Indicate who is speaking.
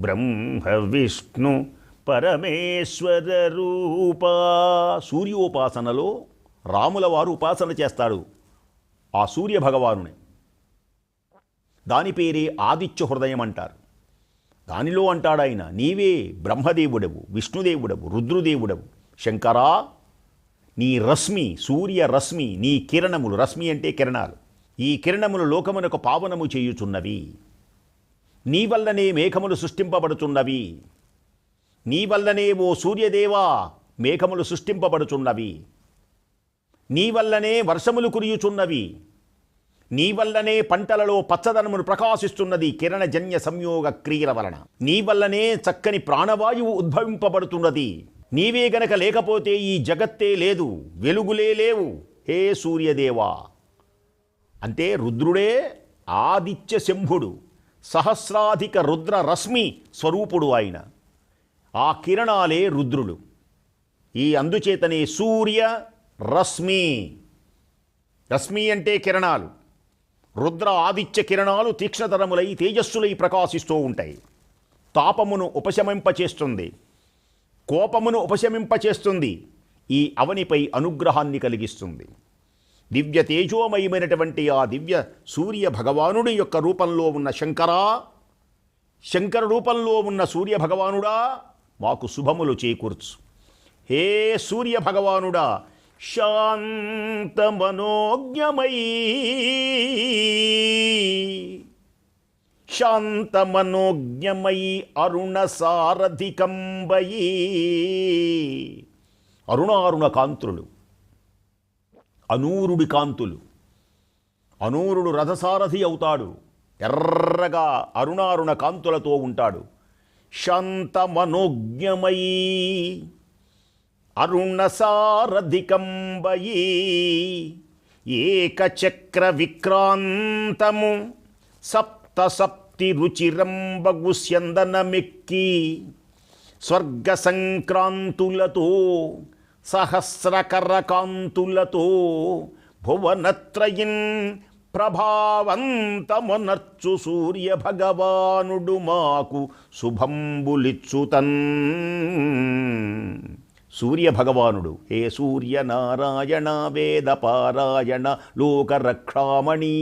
Speaker 1: బ్రహ్మ విష్ణు పరమేశ్వర రూపా సూర్యోపాసనలో రాముల వారు ఉపాసన చేస్తాడు ఆ సూర్య భగవానుని దాని పేరే ఆదిత్య హృదయం అంటారు దానిలో అంటాడాయన నీవే బ్రహ్మదేవుడవు విష్ణుదేవుడవు రుద్రుదేవుడవు. శంకరా నీ రశ్మి సూర్య రశ్మి నీ కిరణములు రశ్మి అంటే కిరణాలు. ఈ కిరణములు లోకమునకు పావనము చేయుచున్నవి. నీ వల్లనే మేఘములు సృష్టింపబడుచున్నవి నీ వల్లనే ఓ సూర్యదేవా మేఘములు సృష్టింపబడుచున్నవి నీ వల్లనే వర్షములు కురియుచున్నవి. నీ వల్లనే పంటలలో పచ్చదనమును ప్రకాశిస్తున్నది కిరణజన్య సంయోగ క్రియల వలన. నీ వల్లనే చక్కని ప్రాణవాయువు ఉద్భవింపబడుతున్నది. నీవే గనక లేకపోతే ఈ జగత్తే లేదు వెలుగులే లేవు. హే సూర్యదేవా! అంటే రుద్రుడే ఆదిత్య శంభుడు. సహస్రాధిక రుద్ర రశ్మి స్వరూపుడు ఆయన. ఆ కిరణాలే రుద్రులు. ఈ అందుచేతనే సూర్య రశ్మి. రశ్మి అంటే కిరణాలు. రుద్ర ఆదిత్య కిరణాలు తీక్ష్ణతరములై తేజస్సులై ప్రకాశిస్తూ ఉంటాయి. తాపమును ఉపశమింపచేస్తుంది. కోపమును ఉపశమింపచేస్తుంది. ఈ అవనిపై అనుగ్రహాన్ని కలిగిస్తుంది. దివ్య తేజోమయమైనటువంటి ఆ దివ్య సూర్య భగవానుడి యొక్క రూపంలో ఉన్న శంకరా? శంకర రూపంలో ఉన్న సూర్య భగవానుడా? మాకు శుభములు చేకూర్చు. హే సూర్య భగవానుడా శాంతమనోజ్ఞమయీ శాంతమనోజ్ఞమయీ అరుణ సారథికంబయీ. అరుణారుణ కాంతులు. అనూరుడి కాంతులు. అనూరుడు రథసారథి అవుతాడు. ఎర్రగా అరుణారుణ కాంతులతో ఉంటాడు. శాంతమనోజ్ఞమై అరుణసారధికంబయీ ఏకచక్ర విక్రాంతము సప్త సప్తి రుచిరంబగు స్యందనమెక్కి స్వర్గ సంక్రాంతులతో సహస్రకర్రకాంతులతో భువనత్రయిన్ ప్రభావంతమునర్చు సూర్య భగవానుడు మాకు శుభంబులిచ్చుతన్. సూర్య భగవానుడు హే సూర్య నారాయణ వేద పారాయణ లోకరక్షామణీ.